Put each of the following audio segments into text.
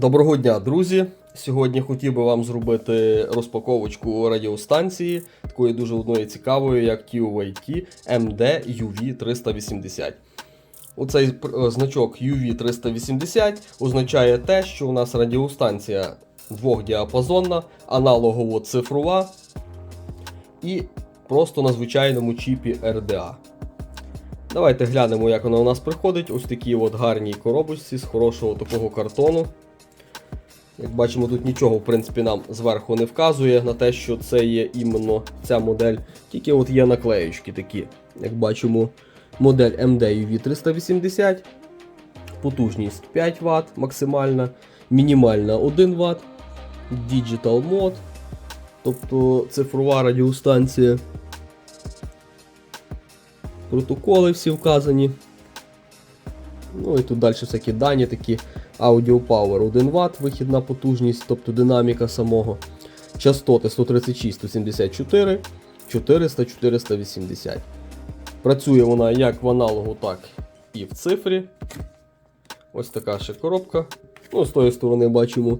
Доброго дня, друзі! Сьогодні хотів би вам зробити розпаковочку радіостанції, такої дуже одної цікавої, як QVT MD UV380. Оцей е, значок UV380 означає те, що у нас радіостанція двохдіапазонна, аналогово цифрова і просто на звичайному чіпі RDA. Давайте глянемо, як вона у нас приходить. Ось такі от гарні коробочці з хорошого такого картону. Як бачимо, тут нічого в принципі нам зверху не вказує на те, що це є іменно ця модель. Тільки от є наклеючки такі. Як бачимо, модель MD UV380, потужність 5 Вт максимальна, мінімальна 1 Вт, Digital Mode, тобто цифрова радіостанція. Протоколи всі вказані. Ну і тут далі всякі дані такі. Audio Power 1 Вт, вихідна потужність, тобто динаміка самого. Частоти 136, 174, 400, 480. Працює вона як в аналогу, так і в цифрі. Ось така ще коробка. Ну, з тої сторони бачимо.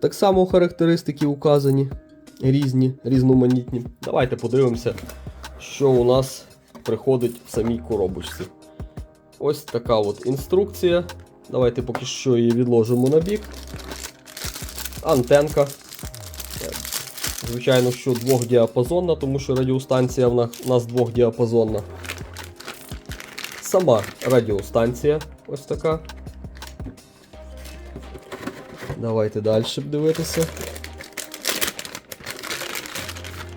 Так само характеристики указані. Різні, різноманітні. Давайте подивимося, що у нас приходить в самій коробочці. Ось така от інструкція. Давайте поки що її відложимо на бік. Антенка. Звичайно, що двохдіапазонна, тому що радіостанція в нас, двохдіапазонна. Сама радіостанція ось така. Давайте далі дивитися.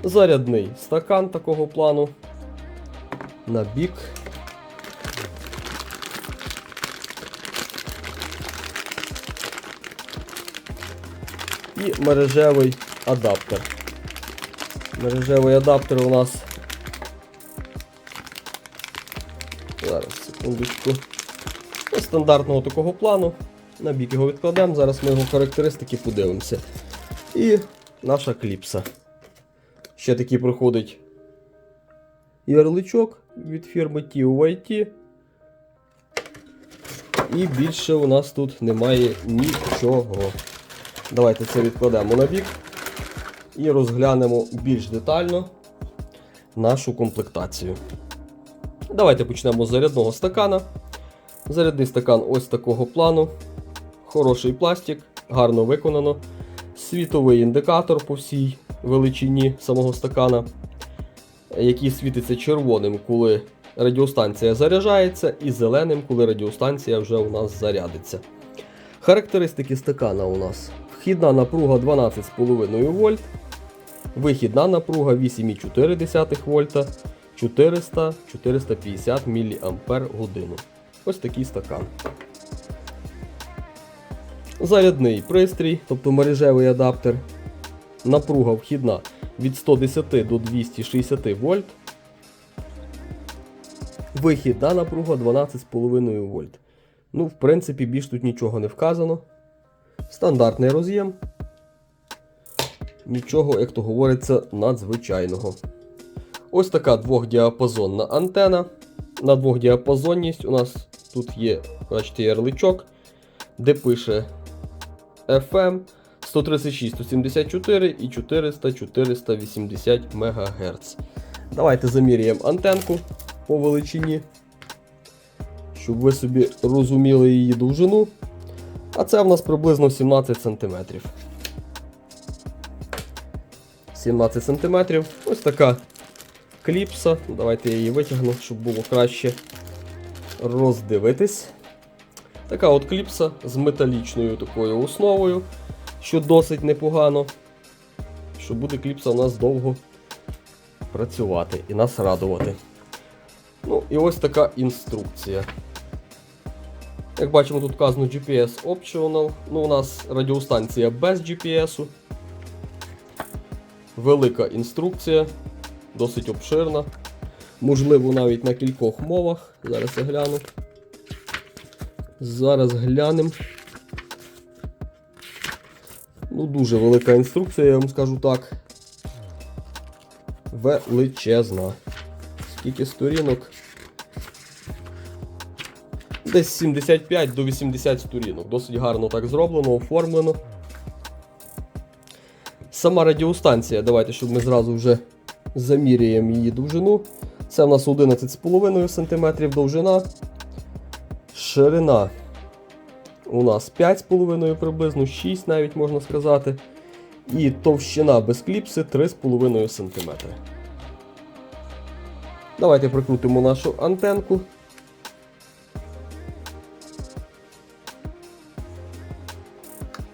Зарядний стакан такого плану. На бік. І мережевий адаптер. Мережевий адаптер у нас. Зараз, секундочку. Ось стандартного такого плану. На бік його відкладемо. Зараз ми його характеристики подивимося. І наша кліпса. Ще такий проходить ярличок від фірми TUIT. І більше у нас тут немає нічого. Давайте це відкладемо на бік і розглянемо більш детально нашу комплектацію. Давайте почнемо з зарядного стакана. Зарядний стакан ось такого плану. Хороший пластик, гарно виконано. Світовий індикатор по всій величині самого стакана, який світиться червоним, коли радіостанція заряджається, і зеленим, коли радіостанція вже у нас зарядиться. Характеристики стакана у нас. Вхідна напруга 12,5 вольт, вихідна напруга 8,4 вольта, 400-450 мАч. Ось такий стакан. Зарядний пристрій, тобто мережевий адаптер. Напруга вхідна від 110 до 260 вольт. Вихідна напруга 12,5 вольт. Ну, в принципі, більш тут нічого не вказано. Стандартний роз'єм. Нічого, як то говориться, надзвичайного. Ось така двохдіапазонна антена. На двохдіапазонність у нас тут є бачите, ярличок, де пише FM 136, 174 і 400 480 МГц. Давайте заміряємо антенку по величині, щоб ви собі розуміли її довжину. А це в нас приблизно 17 см. 17 см. Ось така кліпса. Давайте я її витягну, щоб було краще роздивитись. Така от кліпса з металічною такою основою, що досить непогано. Що буде кліпса у нас довго працювати і нас радувати. Ну і ось така інструкція. Як бачимо, тут вказано GPS Optional. Ну, у нас радіостанція без GPS. Велика інструкція, досить обширна. Можливо, навіть на кількох мовах. Зараз я гляну. Зараз глянемо. Ну, дуже велика інструкція, я вам скажу так. Величезна. Скільки сторінок? Десь 75 до 80 сторінок. Досить гарно так зроблено, оформлено. Сама радіостанція, давайте, щоб ми зразу вже заміряємо її довжину. Це в нас 11,5 см довжина. Ширина у нас 5,5 приблизно, 6 навіть можна сказати. І товщина без кліпси 3,5 см. Давайте прикрутимо нашу антенку.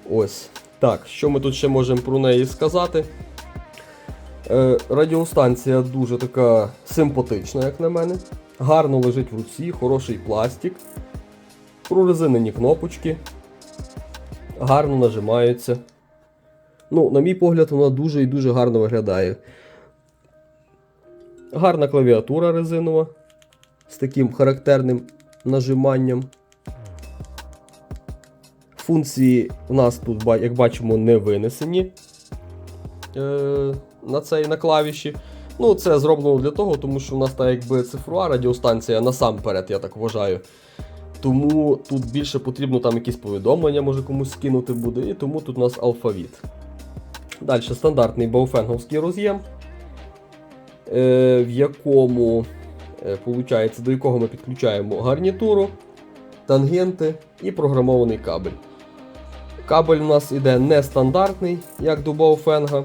Ось. Так, що ми тут ще можемо про неї сказати? Е, радіостанція дуже така симпатична, як на мене. Гарно лежить в руці, хороший пластик. Прорезинені кнопочки. Гарно нажимаються. Ну, на мій погляд, вона дуже і дуже гарно виглядає. Гарна клавіатура резинова з таким характерним нажиманням. Функції у нас тут, як бачимо, не винесені е, на цей на клавіші. Ну, це зроблено для того, тому що у нас та якби цифрова радіостанція насамперед, я так вважаю. Тому тут більше потрібно там якісь повідомлення, може комусь скинути буде, і тому тут у нас алфавіт. Далі стандартний бауфенговський роз'єм, е, в якому, е, получається, до якого ми підключаємо гарнітуру, тангенти і програмований кабель. Кабель у нас іде не стандартний, як до Бауфенга,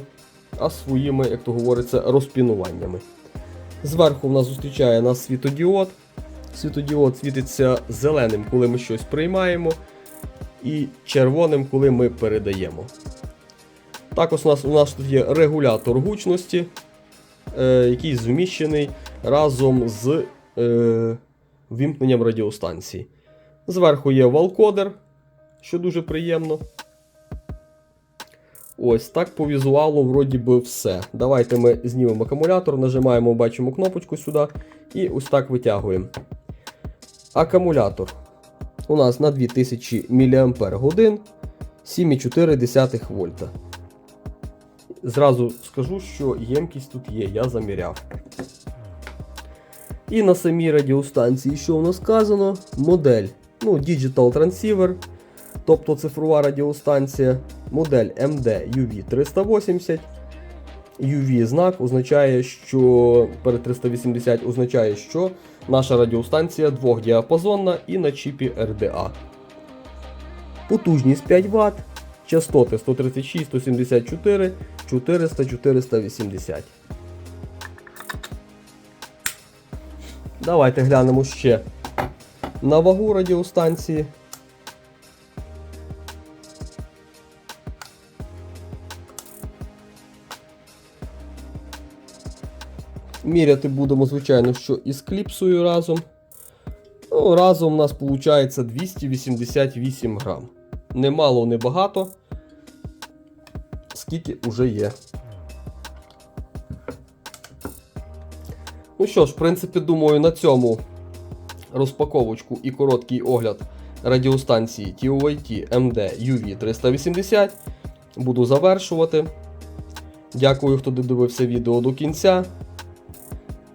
а своїми, як то говориться, розпінуваннями. Зверху в нас зустрічає нас світодіод. Світодіод світиться зеленим, коли ми щось приймаємо, і червоним, коли ми передаємо. Також у нас, у нас тут є регулятор гучності, е, який зміщений разом з е, вімкненням радіостанції. Зверху є валкодер, що дуже приємно. Ось так по візуалу вроді би все. Давайте ми знімемо акумулятор, нажимаємо, бачимо кнопочку сюди і ось так витягуємо. Акумулятор у нас на 2000 мАч 7,4 вольта. Зразу скажу, що ємкість тут є, я заміряв. І на самій радіостанції, що у нас сказано, модель ну, Digital Transceiver, тобто цифрова радіостанція, модель MD UV380. UV знак означає, що перед 380 означає, що наша радіостанція двохдіапазонна і на чіпі RDA. Потужність 5 Вт, частоти 136, 174, 400, 480. Давайте глянемо ще на вагу радіостанції. Міряти будемо, звичайно, що із кліпсою разом. Ну, разом у нас виходить 288 грам. Не мало, не багато. Скільки вже є. Ну що ж, в принципі, думаю, на цьому розпаковочку і короткий огляд радіостанції TOIT MD UV380 буду завершувати. Дякую, хто додивився відео до кінця.